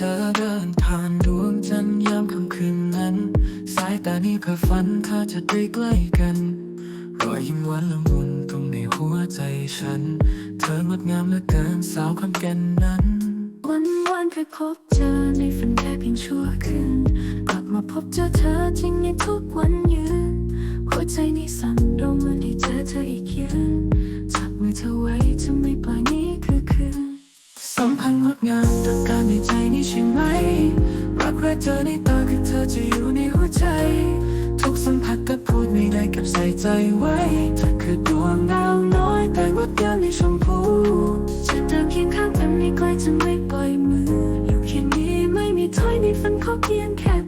เธอเดินทางดวงฉันยามค่ำคืนนั้น สายตานี้เพื่อฝันถ้าจะได้ใกล้กัน รอยยิ้มหวานละมุนตรงในหัวใจฉัน เธองดงามเหลือเกินสาวคำแก่นนั้น วันวันเคยพบเจอในฝันแค่เพียงชั่วคืนกลับมาพบเจอเธอจริงในทุกวันยืนหัวใจนี้สั่นเราเมื่อได้เจอเธออีกยืนจับมือเธอไว้ งามต้อการในใจนี้ใช่ไหม รักแรกเจอในตาคือเธอจะอยู่ในหัวใจ ทุกสัมผัสก็พูดไม่ได้กับใส่ใจไว้เธอคือดวงดาวน้อยแต่งดงามในชมพูจะเดินเคียงข้างกันไม่ไกลจะไม่ปล่อยมือ อยู่เคียงนี้ไม่มีถอยในฝันขอเพียงแค่